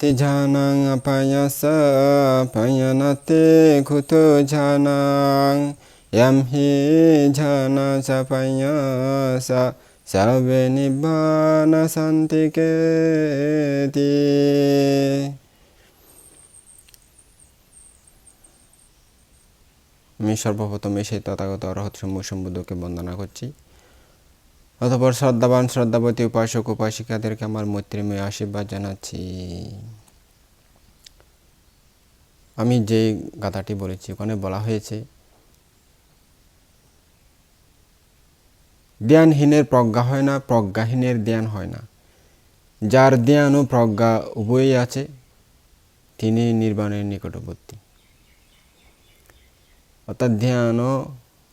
ঝানাং আপায়াসা পায়ানাতে কুতো ঝানাং yam হি ঝানা চাপায়াসা সাবে নিব্বানা শান্তিকে আমি সর্বপ্রথমে সেই তথাগত অরহত সমূহ বন্দনা করছি। অতপর শ্রদ্ধাবান, শ্রদ্ধাবতী উপাসক, উপাসিকাদেরকে আমার মৈত্রীময় আশীর্বাদ জানাচ্ছি। আমি যে গাথাটি বলেছি, ওখানে বলা হয়েছে জ্ঞানহীনের প্রজ্ঞা হয় না, প্রজ্ঞাহীনের জ্ঞান হয় না। যার জ্ঞান ও প্রজ্ঞা উভয়ই আছে, তিনি নির্বাণের নিকটবর্তী। অর্থাৎ ধ্যানও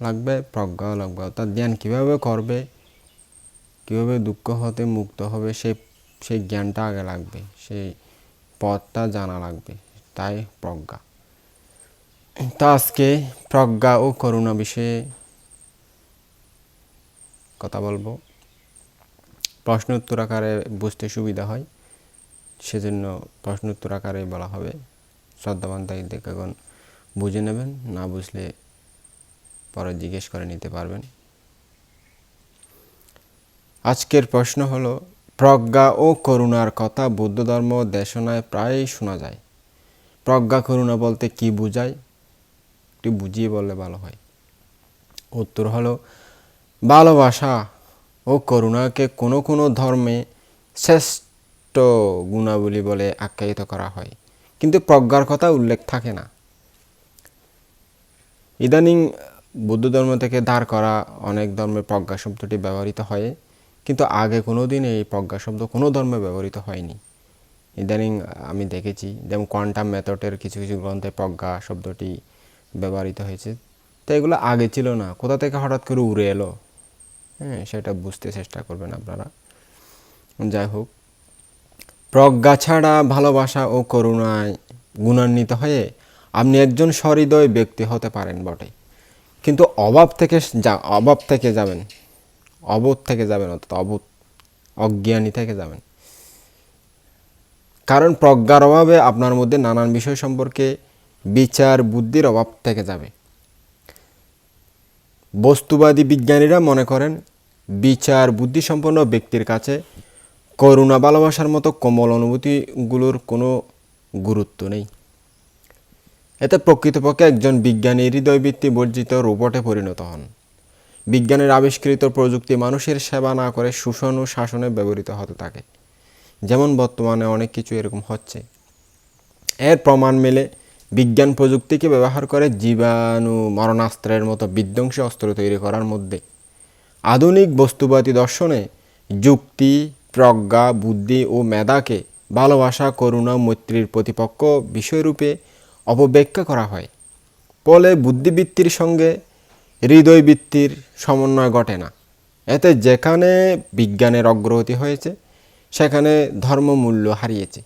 লাগবে, প্রজ্ঞাও লাগবে। অর্থাৎ ধ্যান কীভাবে করবে কীভাবে দুঃখ হতে মুক্ত হবে সেই সেই জ্ঞানটা আগে লাগবে, সেই পথটা জানা লাগবে, তাই প্রজ্ঞা। তা আজকে প্রজ্ঞা ও করুণা বিষয়ে কথা বলব। প্রশ্ন উত্তর আকারে বুঝতে সুবিধা হয়, সেজন্য প্রশ্ন উত্তর আকারে বলা হবে। শ্রদ্ধাবান তাই এখন বুঝে নেবেন, না বুঝলে পরে জিজ্ঞেস করে নিতে পারবেন। আজকের প্রশ্ন হলো, প্রজ্ঞা ও করুণার কথা বৌদ্ধ ধর্ম দেশনায় প্রায়ই শোনা যায়। প্রজ্ঞা, করুণা বলতে কি বোঝায়? একটু বুঝিয়ে বললে ভালো হয়। উত্তর হলো, ভালোবাসা ও করুণাকে কোনো কোনো ধর্মে শ্রেষ্ঠ গুণাবলী বলে আখ্যায়িত করা হয়। কিন্তু প্রজ্ঞার কথা উল্লেখ থাকে না। ইদানিং বৌদ্ধ ধর্ম থেকে দাঁড় করা অনেক ধর্মে প্রজ্ঞা শব্দটি ব্যবহৃত হয়। কিন্তু আগে কোনো দিন এই প্রজ্ঞা শব্দ কোনো ধর্মে ব্যবহৃত হয়নি। ইদানিং আমি দেখেছি যেমন কোয়ান্টাম মেথডের কিছু কিছু গ্রন্থে প্রজ্ঞা শব্দটি ব্যবহৃত হয়েছে। তো এগুলো আগে ছিল না। কোথা থেকে হঠাৎ করে উড়ে এলো? হ্যাঁ সেটা বুঝতে চেষ্টা করবেন আপনারা। যাই হোক, প্রজ্ঞা ছাড়া ভালোবাসা ও করুণায় গুণান্বিত হয়ে আপনি একজন সহৃদয় ব্যক্তি হতে পারেন বটে। কিন্তু অভাব থেকে যা, অভাব থেকে যাবেন। অবোধ থেকে যাবেন অর্থাৎ অবোধ, অজ্ঞানী থেকে যাবেন। কারণ প্রজ্ঞার অভাবে আপনার মধ্যে নানান বিষয় সম্পর্কে বিচার, বুদ্ধির অভাব থেকে যাবে। বস্তুবাদী বিজ্ঞানীরা মনে করেন, বিচার, বুদ্ধি সম্পন্ন ব্যক্তির কাছে করুণা, ভালোবাসার মতো কোমল অনুভূতিগুলোর কোনো গুরুত্ব নেই। এতে প্রকৃতপক্ষে একজন বিজ্ঞানী হৃদয়বৃত্তি বর্জিত রোবটে পরিণত হন। বিজ্ঞানের আবিষ্কৃত প্রযুক্তি মানুষের সেবা না করে শোষণ ও শাসনে ব্যবহৃত হতে থাকে। যেমন বর্তমানে অনেক কিছু এরকম হচ্ছে। এর প্রমাণ মেলে বিজ্ঞান প্রযুক্তিকে ব্যবহার করে জীবাণু, মরণাস্ত্রের মতো বিধ্বংসী অস্ত্র তৈরি করার মধ্যে। আধুনিক বস্তুবাদী দর্শনে যুক্তি, প্রজ্ঞা, বুদ্ধি ও মেধাকে ভালোবাসা, করুণা, মৈত্রীর প্রতিপক্ষ বিষয়রূপে অপব্যাখ্যা করা হয়। ফলে বুদ্ধিবৃত্তির সঙ্গে হৃদয়বৃত্তির সমন্বয় ঘটে না। এতে যেখানে বিজ্ঞানের অগ্রগতি হয়েছে, সেখানে ধর্মমূল্য হারিয়েছে।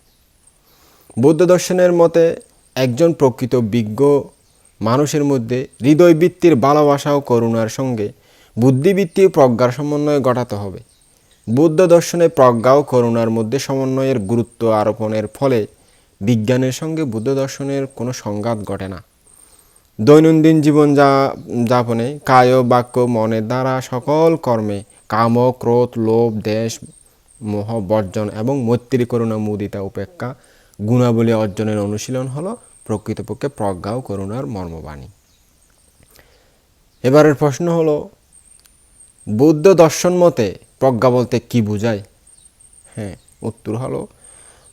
বৌদ্ধ দর্শনের মতে, একজন প্রকৃত বিজ্ঞ মানুষের মধ্যে হৃদয়বৃত্তির ভালোবাসা ও করুণার সঙ্গে বুদ্ধিবৃত্তি প্রজ্ঞার সমন্বয় ঘটাতে হবে। বৌদ্ধ দর্শনে প্রজ্ঞা ও করুণার মধ্যে সমন্বয়ের গুরুত্ব আরোপণের ফলে বিজ্ঞানের সঙ্গে বুদ্ধ দর্শনের কোনো সংঘাত ঘটে না। দৈনন্দিন জীবন যা, যাপনে কায়, বাক্য মনের দ্বারা সকল কর্মে কাম, ক্রোধ, লোভ, দেশ, মোহ, বর্জন এবং মৈত্রী করুণা, মুদিতা, উপেক্ষা, গুণাবলী অর্জনের অনুশীলন হলো প্রকৃতপক্ষে প্রজ্ঞা ও করুণার মর্মবাণী। এবারের প্রশ্ন হলো, বৌদ্ধ দর্শন মতে প্রজ্ঞা বলতে কি বোঝায়? হ্যাঁ উত্তর হলো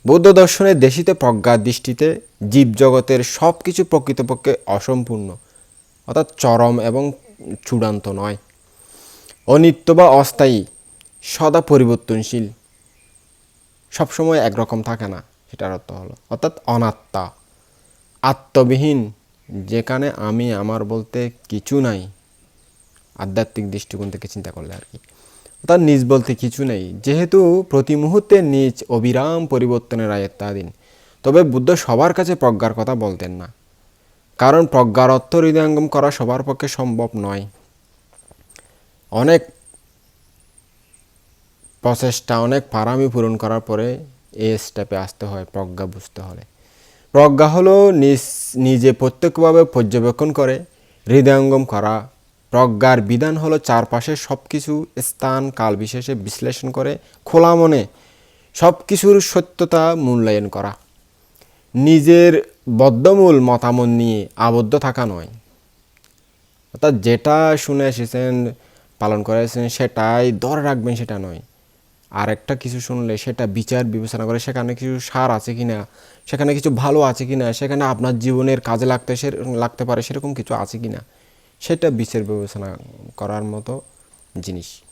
বৌদ্ধ দর্শনের দেশিতে প্রজ্ঞার দৃষ্টিতে জীবজগতের সব কিছু প্রকৃতপক্ষে অসম্পূর্ণ, অর্থাৎ চরম এবং চূড়ান্ত নয়। অনিত্য বা অস্থায়ী, সদা পরিবর্তনশীল, সবসময় একরকম থাকে না, সেটার অর্থ হলো, অর্থাৎ অনাত্মা, আত্মবিহীন, যেখানে আমি, আমার বলতে কিছু নাই। আধ্যাত্মিক দৃষ্টিকোণ থেকে চিন্তা করলে আর কি। তার নিজ বলতে কিছু নেই। যেহেতু প্রতি মুহূর্তে নিজ অবিরাম পরিবর্তনের আয়ত্তাধীন তবে বুদ্ধ সবার কাছে প্রজ্ঞার কথা বলতেন না। কারণ প্রজ্ঞার অর্থ হৃদয়ঙ্গম করা সবার পক্ষে সম্ভব নয়। অনেক প্রচেষ্টা, অনেক পারামি পূরণ করার পরে এ স্টেপে আসতে হয়, প্রজ্ঞা বুঝতে হলে। প্রজ্ঞা হলো নিজ, নিজে প্রত্যক্ষভাবে পর্যবেক্ষণ করে, হৃদয়ঙ্গম করা প্রজ্ঞার বিধান হলো চারপাশে সব কিছু স্থান কাল বিশেষে বিশ্লেষণ করে খোলা মনে সব কিছুর সত্যতা মূল্যায়ন করা। নিজের বদ্ধমূল মতামত নিয়ে আবদ্ধ থাকা নয়। অর্থাৎ যেটা শুনে এসেছেন, পালন করে এসেছেন, সেটাই ধরে রাখবেন সেটা নয়। আর একটা কিছু শুনলে সেটা বিচার বিবেচনা করে সেখানে কিছু সার আছে কি না সেখানে কিছু ভালো আছে কি না সেখানে আপনার জীবনের কাজে লাগতে সে লাগতে পারে সেরকম কিছু আছে কিনা। সেটা বিচার বিবেচনা করার মতো জিনিস।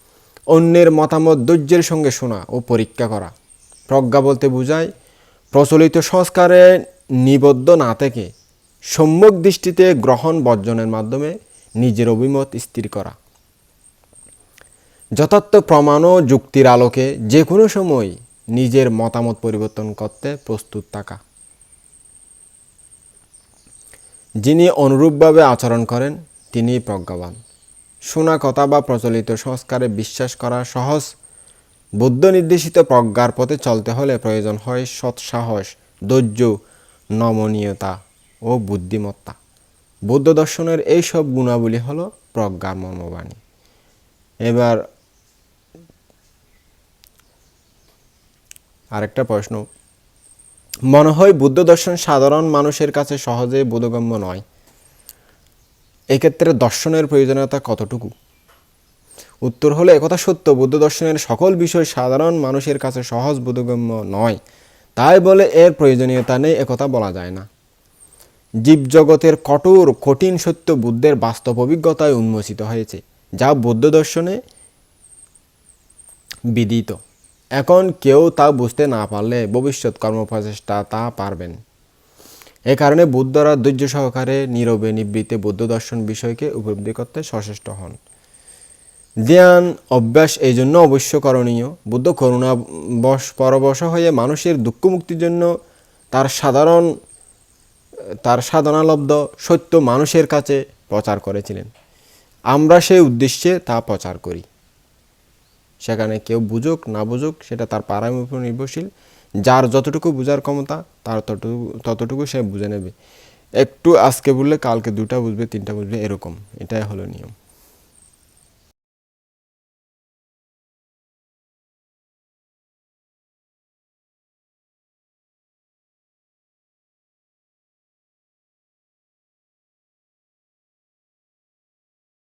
অন্যের মতামত ধৈর্যের সঙ্গে শোনা ও পরীক্ষা করা। প্রজ্ঞা বলতে বোঝায়, প্রচলিত সংস্কারে নিবদ্ধ না থেকে সম্যক দৃষ্টিতে গ্রহণ বর্জনের মাধ্যমে নিজের অভিমত স্থির করা। যথার্থ প্রমাণ ও যুক্তির আলোকে যে কোনো সময় নিজের মতামত পরিবর্তন করতে প্রস্তুত থাকা। যিনি অনুরূপভাবে আচরণ করেন তিনি প্রজ্ঞাবান। শোনা কথা বা প্রচলিত সংস্কারে বিশ্বাস করা সহজ। বুদ্ধ নির্দেশিত প্রজ্ঞার পথে চলতে হলে প্রয়োজন হয় সৎসাহস, ধৈর্য, নমনীয়তা ও বুদ্ধিমত্তা। বৌদ্ধ দর্শনের এই সব গুণাবলী হলো প্রজ্ঞার মর্মবাণী। এবার আরেকটা প্রশ্ন। মনে হয় বুদ্ধ দর্শন সাধারণ মানুষের কাছে সহজে বোধগম্য নয়। এক্ষেত্রে দর্শনের প্রয়োজনীয়তা কতটুকু? উত্তর হলো, একথা সত্য। বুদ্ধ দর্শনের সকল বিষয় সাধারণ মানুষের কাছে সহজ, বোধগম্য নয়। তাই বলে এর প্রয়োজনীয়তা নেই, একথা বলা যায় না। জীবজগতের কঠোর, কঠিন সত্য বুদ্ধের বাস্তব অভিজ্ঞতায় উন্মোচিত হয়েছে, যা বৌদ্ধ দর্শনে বিদিত। এখন কেউ তা বুঝতে না পারলে ভবিষ্যৎ কর্মপ্রচেষ্টা তা পারবেন। এ কারণে বুদ্ধরা ধৈর্য সহকারে নীরবে নিবৃত্তে বৌদ্ধ দর্শন বিষয়কে উপলব্ধি করতে সচেষ্ট হন। ধ্যান, অভ্যাস এই জন্য অবশ্য করণীয়। বুদ্ধ করুণা বশ পরবশ হয়ে মানুষের দুঃখ মুক্তির জন্য তার সাধারণ, তার সাধনালব্ধ সত্য মানুষের কাছে প্রচার করেছিলেন। আমরা সেই উদ্দেশ্যে তা প্রচার করি। সেখানে কেউ বুঝুক, না বুঝুক, সেটা তার পারামের উপর নির্ভরশীল। যার যতটুকু বোঝার ক্ষমতা, তার ততটুকু ততটুকু সে বুঝে নেবে। একটু আজকে বললে কালকে দুটা বুঝবে, তিনটা বুঝবে, এরকম। এটাই হলো নিয়ম।